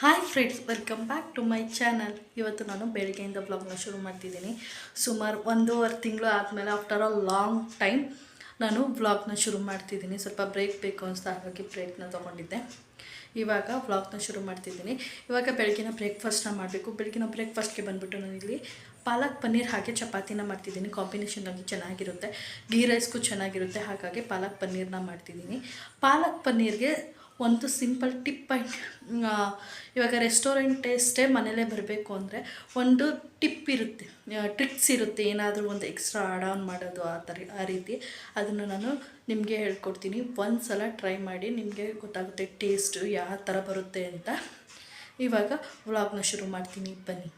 Hi friends welcome back to my channel ಇವತ್ತು ನಾನು ಬೆಳಗ್ಗೆಯಿಂದ ಬ್ಲಾಗ್ನ ಶುರು ಮಾಡ್ತಿದ್ದೀನಿ. ಸುಮಾರು ಒಂದೂವರೆ ತಿಂಗಳು ಆದಮೇಲೆ ಆಫ್ಟರ್ ಅ ಲಾಂಗ್ ಟೈಮ್ ನಾನು ವ್ಲಾಗ್ನ ಶುರು ಮಾಡ್ತಿದ್ದೀನಿ. ಸ್ವಲ್ಪ ಬ್ರೇಕ್ ಬೇಕು ಅನಿಸ್ತಾ ಹಾಗಾಗಿ ಬ್ರೇಕ್ನ ತೊಗೊಂಡಿದ್ದೆ. ಇವಾಗ ವ್ಲಾಗ್ನ ಶುರು ಮಾಡ್ತಿದ್ದೀನಿ. ಇವಾಗ ಬೆಳಗಿನ ಬ್ರೇಕ್ಫಾಸ್ಟ್ನ ಮಾಡಬೇಕು. ಬೆಳಗಿನ ಬ್ರೇಕ್ಫಾಸ್ಟ್ಗೆ ಬಂದುಬಿಟ್ಟು ಇಲ್ಲಿ ಪಾಲಕ್ ಪನ್ನೀರ್ ಹಾಗೆ ಚಪಾತಿನ ಮಾಡ್ತಿದ್ದೀನಿ. ಕಾಂಬಿನೇಷನ್ ಆಗಿ ಚೆನ್ನಾಗಿರುತ್ತೆ. ಗೀ ರೈಸ್ಗೂ ಚೆನ್ನಾಗಿರುತ್ತೆ. ಹಾಗಾಗಿ ಪಾಲಕ್ ಪನ್ನೀರ್ನ ಮಾಡ್ತಿದ್ದೀನಿ. ಪಾಲಕ್ ಪನ್ನೀರ್ಗೆ ಒಂದು ಸಿಂಪಲ್ ಟಿಪ್ ಆ್ಯಂಡ್ ಇವಾಗ ರೆಸ್ಟೋರೆಂಟ್ ಟೇಸ್ಟೇ ಮನೇಲೇ ಬರಬೇಕು ಅಂದರೆ ಒಂದು ಟಿಪ್ ಇರುತ್ತೆ ಟ್ರಿಕ್ಸ್ ಇರುತ್ತೆ, ಏನಾದರೂ ಒಂದು ಎಕ್ಸ್ಟ್ರಾ ಆಡ್ ಆನ್ ಮಾಡೋದು ಆ ಥರ ಆ ರೀತಿ. ಅದನ್ನು ನಾನು ನಿಮಗೆ ಹೇಳ್ಕೊಡ್ತೀನಿ. ಒಂದು ಸಲ ಟ್ರೈ ಮಾಡಿ ನಿಮಗೆ ಗೊತ್ತಾಗುತ್ತೆ ಟೇಸ್ಟು ಯಾವ ಥರ ಬರುತ್ತೆ ಅಂತ. ಇವಾಗ ವ್ಲಾಗ್ನ ಶುರು ಮಾಡ್ತೀನಿ. ಬನ್ನಿ.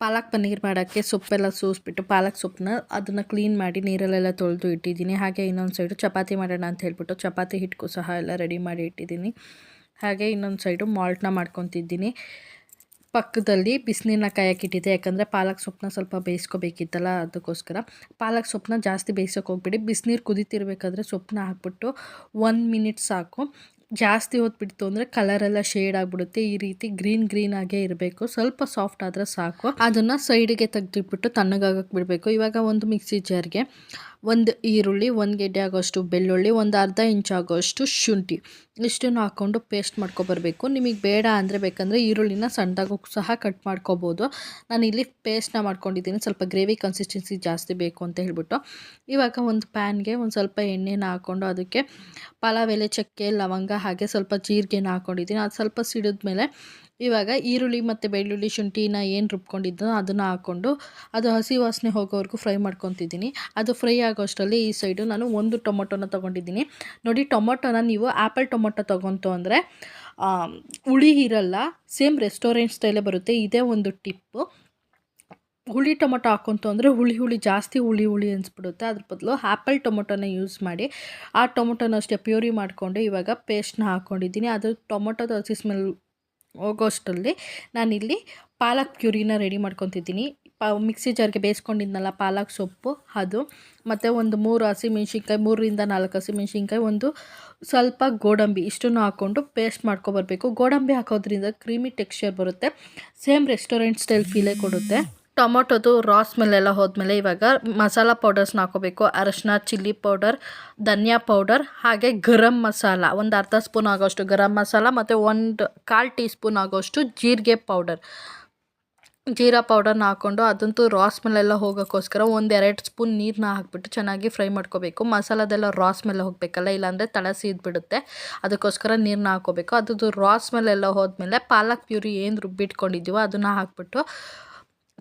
ಪಾಲಕ್ ಪನ್ನೀರ್ ಮಾಡೋಕ್ಕೆ ಸೊಪ್ಪೆಲ್ಲ ಸೂಸ್ಬಿಟ್ಟು ಪಾಲಕ್ ಸೊಪ್ಪನ್ನ ಅದನ್ನು ಕ್ಲೀನ್ ಮಾಡಿ ನೀರಲ್ಲೆಲ್ಲ ತೊಳೆದು ಇಟ್ಟಿದ್ದೀನಿ. ಹಾಗೆ ಇನ್ನೊಂದು ಸೈಡು ಚಪಾತಿ ಮಾಡೋಣ ಅಂತ ಹೇಳ್ಬಿಟ್ಟು ಚಪಾತಿ ಹಿಟ್ಟು ಸಹ ಎಲ್ಲ ರೆಡಿ ಮಾಡಿ ಇಟ್ಟಿದ್ದೀನಿ. ಹಾಗೆ ಇನ್ನೊಂದು ಸೈಡು ಮಾಲ್ಟ್ನ ಮಾಡ್ಕೊತಿದ್ದೀನಿ. ಪಕ್ಕದಲ್ಲಿ ಬಿಸಿನೀರನ್ನ ಕಾಯಕ್ಕಿಟ್ಟಿದ್ದೆ ಯಾಕಂದರೆ ಪಾಲಕ್ ಸೊಪ್ಪನ್ನ ಸ್ವಲ್ಪ ಬೇಯಿಸ್ಕೋಬೇಕಿತ್ತಲ್ಲ, ಅದಕ್ಕೋಸ್ಕರ. ಪಾಲಕ್ ಸೊಪ್ಪನ್ನ ಜಾಸ್ತಿ ಬೇಯಿಸೋಕೆ ಹೋಗ್ಬಿಡಿ. ಬಿಸಿನೀರು ಕುದೀತಿರ್ಬೇಕಾದ್ರೆ ಸೊಪ್ಪನ್ನ ಹಾಕ್ಬಿಟ್ಟು ಒನ್ ಮಿನಿಟ್ ಸಾಕು. ಜಾಸ್ತಿ ಹೊತ್ತು ಅಂದ್ರೆ ಅಂದರೆ ಕಲರೆಲ್ಲ ಶೇಡ್ ಆಗಿಬಿಡುತ್ತೆ. ಈ ರೀತಿ ಗ್ರೀನ್ ಗ್ರೀನ್ ಆಗೇ ಇರಬೇಕು. ಸ್ವಲ್ಪ ಸಾಫ್ಟ್ ಆದರೆ ಸಾಕು. ಅದನ್ನು ಸೈಡಿಗೆ ತೆಗೆದಿಟ್ಬಿಟ್ಟು ತಣ್ಣಗಾಗಕ್ಕೆ ಬಿಡಬೇಕು. ಇವಾಗ ಒಂದು ಮಿಕ್ಸಿ ಜಾರ್ಗೆ ಒಂದು ಈರುಳ್ಳಿ, ಒಂದು ಗೆಡ್ಡೆ ಆಗೋಷ್ಟು ಬೆಳ್ಳುಳ್ಳಿ, ಒಂದು ಅರ್ಧ ಇಂಚ್ ಆಗೋಷ್ಟು ಶುಂಠಿ ಇಷ್ಟನ್ನು ಹಾಕ್ಕೊಂಡು ಪೇಸ್ಟ್ ಮಾಡ್ಕೊಬರ್ಬೇಕು. ನಿಮಗೆ ಬೇಡ ಅಂದರೆ ಬೇಕಂದರೆ ಈರುಳ್ಳಿನ ಸಣ್ಣದಾಗೂ ಸಹ ಕಟ್ ಮಾಡ್ಕೋಬೋದು. ನಾನು ಇಲ್ಲಿ ಪೇಸ್ಟ್ನ ಮಾಡ್ಕೊಂಡಿದ್ದೀನಿ. ಸ್ವಲ್ಪ ಗ್ರೇವಿ ಕನ್ಸಿಸ್ಟೆನ್ಸಿ ಜಾಸ್ತಿ ಬೇಕು ಅಂತ ಹೇಳ್ಬಿಟ್ಟು. ಇವಾಗ ಒಂದು ಪ್ಯಾನ್ಗೆ ಒಂದು ಸ್ವಲ್ಪ ಎಣ್ಣೆನ ಹಾಕ್ಕೊಂಡು ಅದಕ್ಕೆ ಪಲಾವ್ ಎಲೆ ಚಕ್ಕೆ ಲವಂಗ ಹಾಗೆ ಸ್ವಲ್ಪ ಜೀರಿಗೆನ ಹಾಕ್ಕೊಂಡಿದ್ದೀನಿ ಅದು ಸ್ವಲ್ಪ ಸಿಡಿದ್ಮೇಲೆ ಇವಾಗ ಈರುಳ್ಳಿ ಮತ್ತು ಬೆಳ್ಳುಳ್ಳಿ ಶುಂಠಿನ ಏನು ರುಬ್ಕೊಂಡಿದ್ದೋ ಅದನ್ನು ಹಾಕ್ಕೊಂಡು ಅದು ಹಸಿ ವಾಸನೆ ಹೋಗೋವರೆಗೂ ಫ್ರೈ ಮಾಡ್ಕೊತಿದ್ದೀನಿ. ಅದು ಫ್ರೈ ಆಗೋಷ್ಟರಲ್ಲಿ ಈ ಸೈಡು ನಾನು ಒಂದು ಟೊಮೊಟೊನ ತೊಗೊಂಡಿದ್ದೀನಿ. ನೋಡಿ ಟೊಮೊಟೊನ ನೀವು ಆ್ಯಪಲ್ ಟೊಮೊಟೊ ತೊಗೊಂತು ಅಂದರೆ ಹುಳಿ ಇರಲ್ಲ, ಸೇಮ್ ರೆಸ್ಟೋರೆಂಟ್ ಸ್ಟೈಲೇ ಬರುತ್ತೆ. ಇದೇ ಒಂದು ಟಿಪ್ಪು. ಹುಳಿ ಟೊಮೊಟೊ ಹಾಕೊಂತು ಅಂದರೆ ಹುಳಿ ಹುಳಿ, ಜಾಸ್ತಿ ಹುಳಿ ಹುಳಿ ಅನಿಸ್ಬಿಡುತ್ತೆ. ಅದ್ರ ಬದಲು ಆ್ಯಪಲ್ ಟೊಮೊಟೊನ ಯೂಸ್ ಮಾಡಿ, ಆ ಟೊಮೊಟೊನ ಅಷ್ಟೇ ಪ್ಯೂರಿ ಮಾಡಿಕೊಂಡು ಇವಾಗ ಪೇಸ್ಟ್ನ ಹಾಕ್ಕೊಂಡಿದ್ದೀನಿ ಅದು ಟೊಮೊಟೊದ ಹಸಿ ಸ್ಮೆಲ್ ಹೋಗೋಷ್ಟರಲ್ಲಿ ನಾನಿಲ್ಲಿ ಪಾಲಕ್ ಪ್ಯೂರಿನ ರೆಡಿ ಮಾಡ್ಕೊತಿದ್ದೀನಿ. ಪ, ಮಿಕ್ಸಿ ಜಾರ್ಗೆ ಬೇಯಿಸ್ಕೊಂಡಿದ್ನಲ್ಲ ಪಾಲಕ್ ಸೊಪ್ಪು, ಅದು ಮತ್ತು ಒಂದು ಮೂರು ಹಸಿಮೆಣ್ಸಿನ್ಕಾಯಿ ಮೂರರಿಂದ ನಾಲ್ಕು ಹಸಿಮೆಣ್ಸಿನ್ಕಾಯಿ ಒಂದು ಸ್ವಲ್ಪ ಗೋಡಂಬಿ ಇಷ್ಟನ್ನು ಹಾಕ್ಕೊಂಡು ಪೇಸ್ಟ್ ಮಾಡ್ಕೊಬರ್ಬೇಕು. ಗೋಡಂಬಿ ಹಾಕೋದ್ರಿಂದ ಕ್ರೀಮಿ ಟೆಕ್ಸ್ಚರ್ ಬರುತ್ತೆ, ಸೇಮ್ ರೆಸ್ಟೋರೆಂಟ್ ಸ್ಟೈಲ್ ಫೀಲೇ ಕೊಡುತ್ತೆ. ಟೊಮೊಟೊದು ರಾಸ್ ಮೇಲೆಲ್ಲ ಹೋದ್ಮೇಲೆ ಇವಾಗ ಮಸಾಲ ಪೌಡರ್ಸ್ನ ಹಾಕೋಬೇಕು. ಅರಶಿನ ಚಿಲ್ಲಿ ಪೌಡರ್ ಧನಿಯಾ ಪೌಡರ್ ಹಾಗೆ ಗರಂ ಮಸಾಲ. ಒಂದು ಅರ್ಧ ಸ್ಪೂನ್ ಆಗೋಷ್ಟು ಗರಂ ಮಸಾಲ ಮತ್ತು ಒಂದು ಕಾಲು ಟೀ ಸ್ಪೂನ್ ಆಗೋಷ್ಟು ಜೀರಿಗೆ ಪೌಡರ್ ಜೀರಾ ಪೌಡರ್ನ ಹಾಕ್ಕೊಂಡು ಅದಂತೂ ರಾಸ್ ಮೇಲೆಲ್ಲ ಹೋಗೋಕ್ಕೋಸ್ಕರ ಒಂದು ಎರಡು ಸ್ಪೂನ್ ನೀರನ್ನ ಹಾಕ್ಬಿಟ್ಟು ಚೆನ್ನಾಗಿ ಫ್ರೈ ಮಾಡ್ಕೋಬೇಕು. ಮಸಾಲದೆಲ್ಲ ರಾಸ್ ಮೇಲೆ ಹೋಗಬೇಕಲ್ಲ, ಇಲ್ಲಾಂದರೆ ತಳ ಸೀದ್ಬಿಡುತ್ತೆ. ಅದಕ್ಕೋಸ್ಕರ ನೀರನ್ನ ಹಾಕೋಬೇಕು. ಅದ್ರದ್ದು ರಾಸ್ ಮೇಲೆಲ್ಲ ಹೋದ್ಮೇಲೆ ಪಾಲಕ್ ಪ್ಯೂರಿ ಏನು ರುಬ್ಬಿಟ್ಕೊಂಡಿದ್ದೀವೋ ಅದನ್ನು ಹಾಕ್ಬಿಟ್ಟು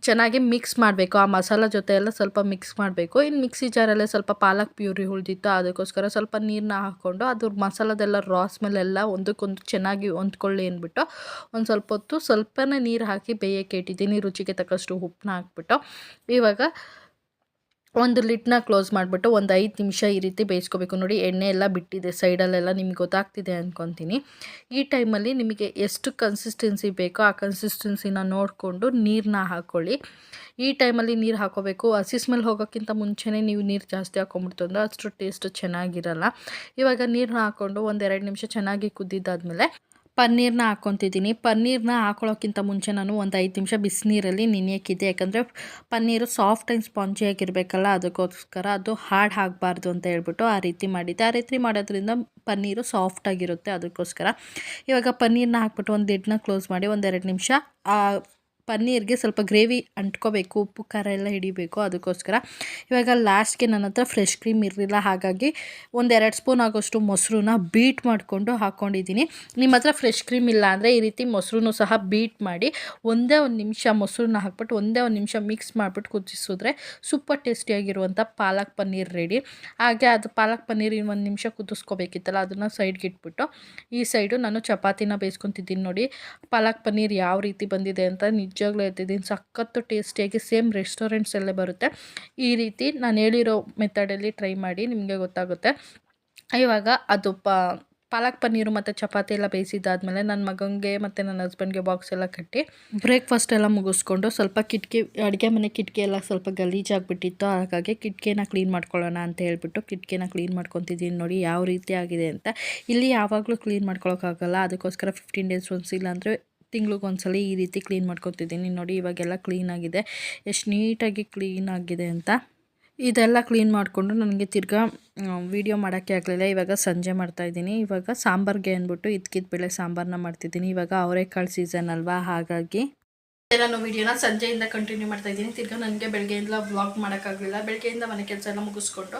ಚೆನ್ನಾಗಿ ಮಿಕ್ಸ್ ಮಾಡಬೇಕು. ಆ ಮಸಾಲ ಜೊತೆ ಎಲ್ಲ ಸ್ವಲ್ಪ ಮಿಕ್ಸ್ ಮಾಡಬೇಕು. ಇನ್ನು ಮಿಕ್ಸಿ ಜಾರಲ್ಲೇ ಸ್ವಲ್ಪ ಪಾಲಕ್ ಪ್ಯೂರಿ ಉಳಿದಿತ್ತು. ಅದಕ್ಕೋಸ್ಕರ ಸ್ವಲ್ಪ ನೀರನ್ನ ಹಾಕ್ಕೊಂಡು ಅದ್ರ ಮಸಾಲದೆಲ್ಲ ರಾ ಮೇಲೆಲ್ಲ ಒಂದಕ್ಕೊಂದು ಚೆನ್ನಾಗಿ ಹೊಂದ್ಕೊಳ್ಳಿ ಅಂದ್ಬಿಟ್ಟು ಒಂದು ಸ್ವಲ್ಪ ಹೊತ್ತು ಸ್ವಲ್ಪನೇ ನೀರು ಹಾಕಿ ಬೇಯಕ್ಕೆ ಇಟ್ಟಿದ್ದೀನಿ. ರುಚಿಗೆ ತಕ್ಕಷ್ಟು ಉಪ್ಪನ್ನ ಹಾಕ್ಬಿಟ್ಟು. ಇವಾಗ ಒಂದು ಲಿಟ್ನ ಕ್ಲೋಸ್ ಮಾಡಿಬಿಟ್ಟು ಒಂದು ಐದು ನಿಮಿಷ ಈ ರೀತಿ ಬೇಯಿಸ್ಕೋಬೇಕು. ನೋಡಿ, ಎಣ್ಣೆ ಎಲ್ಲ ಬಿಟ್ಟಿದೆ. ಸೈಡಲ್ಲೆಲ್ಲ ನಿಮ್ಗೆ ಗೊತ್ತಾಗ್ತಿದೆ ಅಂದ್ಕೊತೀನಿ ಈ ಟೈಮಲ್ಲಿ ನಿಮಗೆ ಎಷ್ಟು ಕನ್ಸಿಸ್ಟೆನ್ಸಿ ಬೇಕೋ ಆ ಕನ್ಸಿಸ್ಟೆನ್ಸಿನ ನೋಡಿಕೊಂಡು ನೀರನ್ನ ಹಾಕ್ಕೊಳ್ಳಿ ಈ ಟೈಮಲ್ಲಿ ನೀರು ಹಾಕೋಬೇಕು. ಹಸಿ ಸ್ಮೆಲ್ ಹೋಗೋಕ್ಕಿಂತ ಮುಂಚೆನೇ ನೀವು ನೀರು ಜಾಸ್ತಿ ಹಾಕೊಂಡ್ಬಿಡ್ತು ಅಂದರೆ ಅಷ್ಟು ಟೇಸ್ಟ್ ಚೆನ್ನಾಗಿರಲ್ಲ. ಇವಾಗ ನೀರನ್ನ ಹಾಕ್ಕೊಂಡು ಒಂದೆರಡು ನಿಮಿಷ ಚೆನ್ನಾಗಿ ಕುದ್ದಿದ್ದಾದಮೇಲೆ ಪನ್ನೀರನ್ನ ಹಾಕ್ಕೊತಿದ್ದೀನಿ. ಪನ್ನೀರನ್ನ ಹಾಕೊಳ್ಳೋಕ್ಕಿಂತ ಮುಂಚೆ ನಾನು ಒಂದು ಐದು ನಿಮಿಷ ಬಿಸಿನೀರಲ್ಲಿ ನೆನೆಯೋಕ್ಕಿದ್ದೆ. ಯಾಕಂದರೆ ಪನ್ನೀರು ಸಾಫ್ಟ್ ಆ್ಯಂಡ್ ಸ್ಪಾಂಜಿಯಾಗಿರಬೇಕಲ್ಲ ಅದಕ್ಕೋಸ್ಕರ ಅದು ಹಾರ್ಡ್ ಆಗಬಾರ್ದು ಅಂತ ಹೇಳ್ಬಿಟ್ಟು ಆ ರೀತಿ ಮಾಡಿದ್ದೆ. ಆ ರೀತಿ ಮಾಡೋದ್ರಿಂದ ಪನ್ನೀರು ಸಾಫ್ಟಾಗಿರುತ್ತೆ ಅದಕ್ಕೋಸ್ಕರ. ಇವಾಗ ಪನ್ನೀರನ್ನ ಹಾಕ್ಬಿಟ್ಟು ಒಂದು ಲಿಡ್ನ ಕ್ಲೋಸ್ ಮಾಡಿ ಒಂದೆರಡು ನಿಮಿಷ ಪನ್ನೀರ್ಗೆ ಸ್ವಲ್ಪ ಗ್ರೇವಿ ಅಂಟ್ಕೋಬೇಕು, ಉಪ್ಪು, ಖಾರ ಎಲ್ಲ ಹಿಡಿಬೇಕು ಅದಕ್ಕೋಸ್ಕರ. ಇವಾಗ ಲಾಸ್ಟ್ಗೆ ನನ್ನ ಹತ್ರ ಫ್ರೆಶ್ ಕ್ರೀಮ್ ಇರಲಿಲ್ಲ, ಹಾಗಾಗಿ ಒಂದೆರಡು ಸ್ಪೂನ್ ಆಗೋಷ್ಟು ಮೊಸರನ್ನ ಬೀಟ್ ಮಾಡಿಕೊಂಡು ಹಾಕ್ಕೊಂಡಿದ್ದೀನಿ ನಿಮ್ಮ ಹತ್ರ ಫ್ರೆಶ್ ಕ್ರೀಮ್ ಇಲ್ಲ ಅಂದರೆ ಈ ರೀತಿ ಮೊಸರು ಸಹ ಬೀಟ್ ಮಾಡಿ ಒಂದೇ ಒಂದು ನಿಮಿಷ ಮೊಸರನ್ನ ಹಾಕ್ಬಿಟ್ಟು, ಒಂದೇ ಒಂದು ನಿಮಿಷ ಮಿಕ್ಸ್ ಮಾಡಿಬಿಟ್ಟು ಕುದಿಸಿದ್ರೆ ಸೂಪರ್ ಟೇಸ್ಟಿಯಾಗಿರುವಂಥ ಪಾಲಕ್ ಪನ್ನೀರ್ ರೆಡಿ ಹಾಗೆ ಅದು ಪಾಲಕ್ ಪನ್ನೀರ್ ಒಂದು ನಿಮಿಷ ಕುದಿಸ್ಕೋಬೇಕಿತ್ತಲ್ಲ, ಅದನ್ನು ಸೈಡ್ಗೆ ಇಟ್ಬಿಟ್ಟು. ಈ ಸೈಡು ನಾನು ಚಪಾತಿನ ಬೇಯಿಸ್ಕೊತಿದ್ದೀನಿ ನೋಡಿ, ಪಾಲಕ್ ಪನ್ನೀರ್ ಯಾವ ರೀತಿ ಬಂದಿದೆ ಅಂತ ನಿಜವಾಗ್ಲೂ ಎತ್ತಿದ್ದೀನಿ ಸಖತ್ತು ಟೇಸ್ಟಿಯಾಗಿ ಸೇಮ್ ರೆಸ್ಟೋರೆಂಟ್ಸಲ್ಲೇ ಬರುತ್ತೆ. ಈ ರೀತಿ ನಾನು ಹೇಳಿರೋ ಮೆಥಡಲ್ಲಿ ಟ್ರೈ ಮಾಡಿ ನಿಮಗೆ ಗೊತ್ತಾಗುತ್ತೆ. ಇವಾಗ ಅದು ಪ, ಪಾಲಕ್ ಪನ್ನೀರು ಮತ್ತು ಚಪಾತಿ ಎಲ್ಲ ಬೇಯಿಸಿದ್ದಾದಮೇಲೆ ನನ್ನ ಮಗನಿಗೆ ಮತ್ತು ನನ್ನ ಹಸ್ಬೆಂಡ್ಗೆ ಬಾಕ್ಸ್ ಎಲ್ಲ ಕಟ್ಟಿ ಬ್ರೇಕ್ಫಾಸ್ಟ್ ಎಲ್ಲ ಮುಗಿಸ್ಕೊಂಡು ಸ್ವಲ್ಪ ಕಿಟಕಿ, ಅಡುಗೆ ಮನೆ ಕಿಟಕಿ ಎಲ್ಲ ಸ್ವಲ್ಪ ಗಲೀಜಾಗಿಬಿಟ್ಟಿತ್ತು. ಹಾಗಾಗಿ ಕಿಟಕಿನ ಕ್ಲೀನ್ ಮಾಡ್ಕೊಳ್ಳೋಣ ಅಂತ ಹೇಳ್ಬಿಟ್ಟು ಕಿಟಕಿನ ಕ್ಲೀನ್ ಮಾಡ್ಕೊತಿದ್ದೀನಿ ನೋಡಿ ಯಾವ ರೀತಿ ಆಗಿದೆ ಅಂತ. ಇಲ್ಲಿ ಯಾವಾಗಲೂ ಕ್ಲೀನ್ ಮಾಡ್ಕೊಳ್ಳೋಕ್ಕಾಗಲ್ಲ ಅದಕ್ಕೋಸ್ಕರ ಫಿಫ್ಟೀನ್ ಡೇಸ್ ಒನ್ಸ್ ಇಲ್ಲಾಂದರೆ ತಿಂಗ್ಳಿಗೊಂದ್ಸಲ ಈ ರೀತಿ ಕ್ಲೀನ್ ಮಾಡ್ಕೊತಿದ್ದೀನಿ. ನೋಡಿ, ಇವಾಗೆಲ್ಲ ಕ್ಲೀನಾಗಿದೆ ಎಷ್ಟು ನೀಟಾಗಿ ಕ್ಲೀನ್ ಆಗಿದೆ ಅಂತ. ಇದೆಲ್ಲ ಕ್ಲೀನ್ ಮಾಡಿಕೊಂಡು ನನಗೆ ತಿರ್ಗಾ ವೀಡಿಯೋ ಮಾಡೋಕ್ಕೆ ಆಗಲಿಲ್ಲ. ಇವಾಗ ಸಂಜೆ ಮಾಡ್ತಾಯಿದ್ದೀನಿ ಇವಾಗ ಸಾಂಬಾರಿಗೆ ಅಂದ್ಬಿಟ್ಟು ಇದ್ಕಿದ ಬೇಳೆ ಸಾಂಬಾರನ್ನ ಮಾಡ್ತಿದ್ದೀನಿ. ಇವಾಗ ಅವರೆಕಾಳು ಸೀಸನ್ ಅಲ್ವಾ? ಹಾಗಾಗಿ. ನಾನು ವಿಡಿಯೋನ ಸಂಜೆಯಿಂದ ಕಂಟಿನ್ಯೂ ಮಾಡ್ತಾ ಇದ್ದೀನಿ. ತಿರ್ಗಾ ನನಗೆ ಬೆಳಗ್ಗೆಯಿಂದ ವ್ಲಾಗ್ ಮಾಡೋಕ್ಕಾಗಲಿಲ್ಲ. ಬೆಳಗ್ಗೆಯಿಂದ ಮನೆ ಕೆಲಸ ಎಲ್ಲ ಮುಗಿಸ್ಕೊಂಡು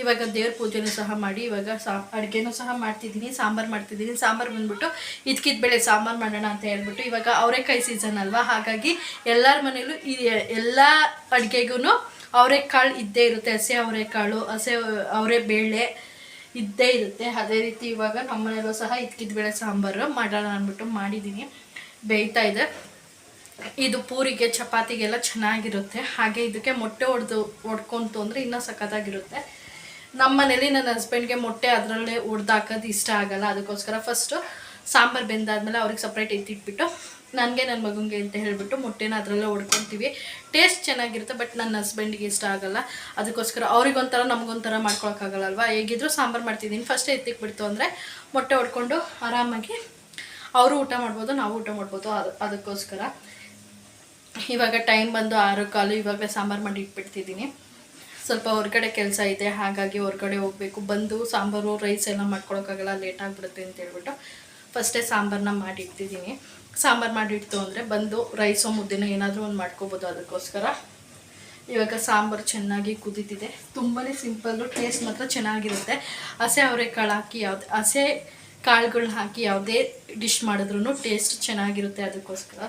ಇವಾಗ ದೇವ್ರ ಪೂಜೆನೂ ಸಹ ಮಾಡಿ, ಇವಾಗ ಸಾ, ಅಡುಗೆನೂ ಸಹ ಮಾಡ್ತಿದ್ದೀನಿ, ಸಾಂಬಾರು ಮಾಡ್ತಿದ್ದೀನಿ. ಸಾಂಬಾರು ಬಂದ್ಬಿಟ್ಟು ಇದ್ಕಿದ ಬೆಳೆ ಸಾಂಬಾರು ಮಾಡೋಣ ಅಂತ ಹೇಳ್ಬಿಟ್ಟು ಇವಾಗ ಅವರೆಕಾಯಿ ಸೀಸನ್ ಅಲ್ವಾ? ಹಾಗಾಗಿ ಎಲ್ಲರ ಮನೇಲೂ ಈ ಎಲ್ಲ ಅಡುಗೆಗೂ ಅವರೆಕಾಳು ಇದ್ದೇ ಇರುತ್ತೆ. ಹಸೆ ಅವರೆಕಾಳು, ಹಸೆ ಅವರೆ ಬೇಳೆ ಇದ್ದೇ ಇರುತ್ತೆ. ಅದೇ ರೀತಿ ಇವಾಗ ನಮ್ಮ ಮನೇಲೂ ಸಹ ಇದ್ಕಿದ ಬೆಳೆ ಸಾಂಬಾರು ಮಾಡೋಣ ಅಂದ್ಬಿಟ್ಟು ಮಾಡಿದ್ದೀನಿ ಬೇಯ್ತಾ ಇದೆ. ಇದು ಪೂರಿಗೆ, ಚಪಾತಿಗೆಲ್ಲ ಚೆನ್ನಾಗಿರುತ್ತೆ. ಹಾಗೆ ಇದಕ್ಕೆ ಮೊಟ್ಟೆ ಹೊಡೆದು ಹೊಡ್ಕೊಂತು ಅಂದರೆ ಇನ್ನೂ ಸಖತ್ತಾಗಿರುತ್ತೆ. ನಮ್ಮ ಮನೇಲಿ ನನ್ನ ಹಸ್ಬೆಂಡ್ಗೆ ಮೊಟ್ಟೆ ಅದರಲ್ಲೇ ಹಾಕೋದು ಇಷ್ಟ ಆಗಲ್ಲ. ಅದಕ್ಕೋಸ್ಕರ ಫಸ್ಟು ಸಾಂಬಾರು ಬೆಂದಾದ್ಮೇಲೆ ಅವ್ರಿಗೆ ಸಪ್ರೇಟ್ ಎತ್ತಿಟ್ಬಿಟ್ಟು, ನನಗೆ ನನ್ನ ಮಗನಿಗೆ ಅಂತ ಹೇಳಿಬಿಟ್ಟು ಮೊಟ್ಟೆನ ಅದರಲ್ಲೇ ಹೊಡ್ಕೊತೀವಿ ಟೇಸ್ಟ್ ಚೆನ್ನಾಗಿರುತ್ತೆ ಬಟ್ ನನ್ನ ಹಸ್ಬೆಂಡಿಗೆ ಇಷ್ಟ ಆಗಲ್ಲ. ಅದಕ್ಕೋಸ್ಕರ ಅವ್ರಿಗೊಂಥರ, ನಮಗೊಂಥರ ಮಾಡ್ಕೊಳಕ್ಕಾಗಲ್ಲ ಹೇಗಿದ್ರೂ ಸಾಂಬಾರು ಮಾಡ್ತಿದ್ದೀನಿ. ಫಸ್ಟ್ ಎತ್ತಿಕ್ಬಿಡ್ತು ಅಂದರೆ ಮೊಟ್ಟೆ ಹೊಡ್ಕೊಂಡು ಆರಾಮಾಗಿ, ಅವರು ಊಟ ಮಾಡ್ಬೋದು, ನಾವು ಊಟ ಮಾಡ್ಬೋದು. ಅದು, ಅದಕ್ಕೋಸ್ಕರ. ಇವಾಗ ಟೈಮ್ ಬಂದು ಆರು ಕಾಲು ಇವಾಗ ಸಾಂಬಾರು ಮಾಡಿ ಇಟ್ಬಿಡ್ತಿದ್ದೀನಿ. ಸ್ವಲ್ಪ ಹೊರಗಡೆ ಕೆಲಸ ಇದೆ, ಹಾಗಾಗಿ ಹೊರಗಡೆ ಹೋಗಬೇಕು. ಬಂದು ಸಾಂಬಾರು ರೈಸ್ ಎಲ್ಲ ಮಾಡ್ಕೊಳಕ್ಕಾಗಲ್ಲ ಲೇಟ್ ಆಗಿಬಿಡುತ್ತೆ ಅಂತ ಹೇಳ್ಬಿಟ್ಟು ಫಸ್ಟೇ ಸಾಂಬಾರನ್ನ ಮಾಡಿ ಇಡ್ತಿದ್ದೀನಿ ಸಾಂಬಾರು ಮಾಡಿಡ್ತು ಅಂದರೆ ಬಂದು ರೈಸೋ ಮುದ್ದೆನ ಏನಾದರೂ ಒಂದು ಮಾಡ್ಕೋಬೋದು ಅದಕ್ಕೋಸ್ಕರ. ಇವಾಗ ಸಾಂಬಾರು ಚೆನ್ನಾಗಿ ಕುದೀತಿದೆ. ತುಂಬಾ ಸಿಂಪಲ್ಲು ಟೇಸ್ಟ್ ಮಾತ್ರ ಚೆನ್ನಾಗಿರುತ್ತೆ. ಹಸೆ ಅವರೆಕಾಳು ಹಾಕಿ ಯಾವ್ದು, ಹಸೆ ಕಾಳುಗಳನ್ನ ಹಾಕಿ ಯಾವುದೇ ಡಿಶ್ ಮಾಡಿದ್ರೂ ಟೇಸ್ಟ್ ಚೆನ್ನಾಗಿರುತ್ತೆ ಅದಕ್ಕೋಸ್ಕರ.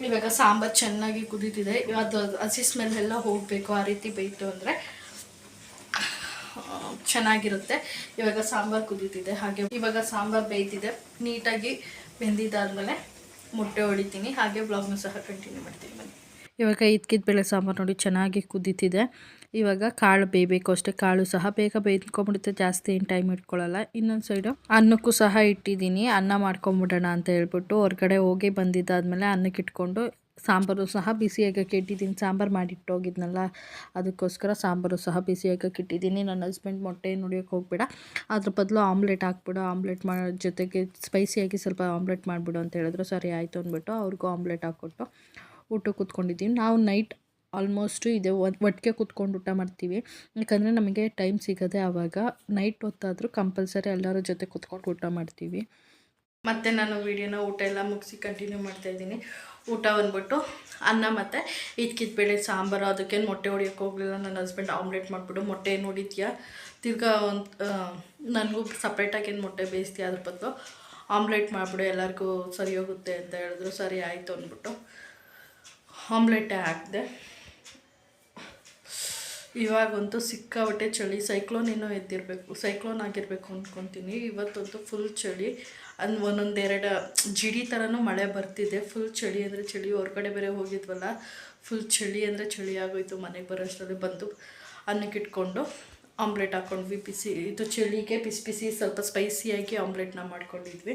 ಇವಾಗ ಸಾಂಬಾರು ಚೆನ್ನಾಗಿ ಕುದೀತಿದೆ. ಅದು ಹಸಿ ಸ್ಮೆಲ್ ಎಲ್ಲ ಹೋಗಬೇಕು, ಆ ರೀತಿ ಬೇಯಿತು ಅಂದರೆ. ಚೆನ್ನಾಗಿರುತ್ತೆ. ಇವಾಗ ಸಾಂಬಾರು ಕುದೀತಿದೆ. ಹಾಗೆ ಇವಾಗ ಸಾಂಬಾರು ಬೇಯ್ತಿದೆ. ನೀಟಾಗಿ ಬೆಂದಿದ್ದಾದ್ಮೇಲೆ ಮೊಟ್ಟೆ ಹೊಡಿತೀನಿ. ಹಾಗೆ ಬ್ಲಾಗ್ನು ಸಹ ಕಂಟಿನ್ಯೂ ಮಾಡ್ತೀನಿ. ಬನ್ನಿ. ಇವಾಗ ಇದ್ಕಿದ ಬೇಳೆ ಸಾಂಬಾರು ನೋಡಿ ಚೆನ್ನಾಗಿ ಕುದೀತಿದೆ. ಇವಾಗ ಕಾಳು ಬೇಯಬೇಕು ಅಷ್ಟೇ. ಕಾಳು ಸಹ ಬೇಗ ಬೇಯ್ಕೊಂಬಿಡುತ್ತೆ ಜಾಸ್ತಿ ಏನು ಟೈಮ್ ಇಟ್ಕೊಳ್ಳಲ್ಲ. ಇನ್ನೊಂದು ಸೈಡು ಅನ್ನಕ್ಕೂ ಸಹ ಇಟ್ಟಿದ್ದೀನಿ. ಅನ್ನ ಮಾಡ್ಕೊಂಬಿಡೋಣ ಅಂತ ಹೇಳ್ಬಿಟ್ಟು ಹೊರಗಡೆ ಹೋಗಿ ಬಂದಿದ್ದಾದಮೇಲೆ ಅನ್ನಕ್ಕೆ ಇಟ್ಕೊಂಡು ಸಾಂಬಾರು ಸಹ ಬಿಸಿಯಾಗಕ್ಕೆ ಇಟ್ಟಿದ್ದೀನಿ ಸಾಂಬಾರು ಮಾಡಿಟ್ಟೋಗಿದ್ನಲ್ಲ ಅದಕ್ಕೋಸ್ಕರ ಸಾಂಬಾರು ಸಹ ಬಿಸಿಯಾಗಕ್ಕೆ ಇಟ್ಟಿದ್ದೀನಿ ನನ್ನ ಹಸ್ಬೆಂಡ್ ಮೊಟ್ಟೆ ನುಡಿಯೋಕೆ ಹೋಗ್ಬೇಡ. ಅದ್ರ ಬದಲು ಆಮ್ಲೆಟ್ ಹಾಕ್ಬಿಡು. ಆಮ್ಲೆಟ್ ಮಾ, ಜೊತೆಗೆ ಸ್ಪೈಸಿಯಾಗಿ ಸ್ವಲ್ಪ ಆಮ್ಲೆಟ್ ಮಾಡಿಬಿಡು ಅಂತ ಹೇಳಿದ್ರು. ಸರಿ ಆಯಿತು ಅಂದ್ಬಿಟ್ಟು ಅವ್ರಿಗೂ ಆಮ್ಲೆಟ್ ಹಾಕ್ಕೊಟ್ಟು ಊಟ ಕೂತ್ಕೊಂಡಿದ್ದೀವಿ. ನಾವು ನೈಟ್ ಆಲ್ಮೋಸ್ಟು ಇದೆ ಒಟ್ಟಿಗೆ ಕೂತ್ಕೊಂಡು ಊಟ ಮಾಡ್ತೀವಿ. ಯಾಕಂದರೆ ನಮಗೆ ಟೈಮ್ ಸಿಗೋದೆ ಆವಾಗ ನೈಟ್ ಹೊತ್ತಾದರೂ ಕಂಪಲ್ಸರಿ ಎಲ್ಲರ ಜೊತೆ ಕೂತ್ಕೊಂಡು ಊಟ ಮಾಡ್ತೀವಿ. ಮತ್ತು ನಾನು ವೀಡಿಯೋನ ಊಟ ಎಲ್ಲ ಮುಗಿಸಿ ಕಂಟಿನ್ಯೂ ಮಾಡ್ತಾಯಿದ್ದೀನಿ ಊಟ ಬಂದ್ಬಿಟ್ಟು ಅನ್ನ ಮತ್ತು ಇದಕ್ಕಿದ ಬೇಳೆ, ಸಾಂಬಾರು ಅದಕ್ಕೇನು ಮೊಟ್ಟೆ ಹೊಡಿಯೋಕೆ ಹೋಗಲಿಲ್ಲ. ನನ್ನ ಹಸ್ಬೆಂಡ್ ಆಮ್ಲೆಟ್ ಮಾಡಿಬಿಟ್ಟು ಮೊಟ್ಟೆ ಏನು ಹೊಡಿತೀಯಾ? ತಿರ್ಗಾ ಒಂದು ನನಗೂ ಸಪ್ರೇಟಾಗಿ ಏನು ಮೊಟ್ಟೆ ಬೇಯಿಸ್ತೀಯ ಅದ್ರ ಬದಲು? ಆಮ್ಲೆಟ್ ಮಾಡಿಬಿಡು, ಎಲ್ಲರಿಗೂ ಸರಿ ಹೋಗುತ್ತೆ ಅಂತ ಹೇಳಿದ್ರು. ಸರಿ ಆಯಿತು ಅಂದ್ಬಿಟ್ಟು. ಆಮ್ಲೆಟೇ ಹಾಕಿದೆ ಇವಾಗಂತೂ ಸಿಕ್ಕಾಬಟ್ಟೆ ಚಳಿ. ಸೈಕ್ಲೋನ್ ಇನ್ನೂ ಎದ್ದಿರಬೇಕು. ಸೈಕ್ಲೋನ್ ಆಗಿರಬೇಕು ಅಂದ್ಕೊತೀನಿ ಇವತ್ತಂತೂ ಫುಲ್ ಚಳಿ. ಅಂದ್ ಒಂದೊಂದೆರಡು ಜಿಡಿ ಥರನೂ ಮಳೆ ಬರ್ತಿದೆ. ಫುಲ್ ಚಳಿ ಅಂದರೆ ಚಳಿ. ಹೊರಗಡೆ ಬೇರೆ ಹೋಗಿದ್ವಲ್ಲ. ಫುಲ್ ಚಳಿ ಅಂದರೆ ಚಳಿ ಆಗೋಯ್ತು ಮನೆಗೆ ಬರೋಷ್ಟರಲ್ಲಿ ಬಂದು ಅನ್ನಕ್ಕೆ ಇಟ್ಕೊಂಡು ಆಮ್ಲೆಟ್ ಹಾಕ್ಕೊಂಡ್ವಿ ಬಿಸಿ ಇದು ಚಳಿಗೆ ಬಿಸಿ ಬಿಸಿ ಸ್ವಲ್ಪ ಸ್ಪೈಸಿಯಾಗಿ ಆಮ್ಲೆಟ್ನ ಮಾಡ್ಕೊಂಡಿದ್ವಿ.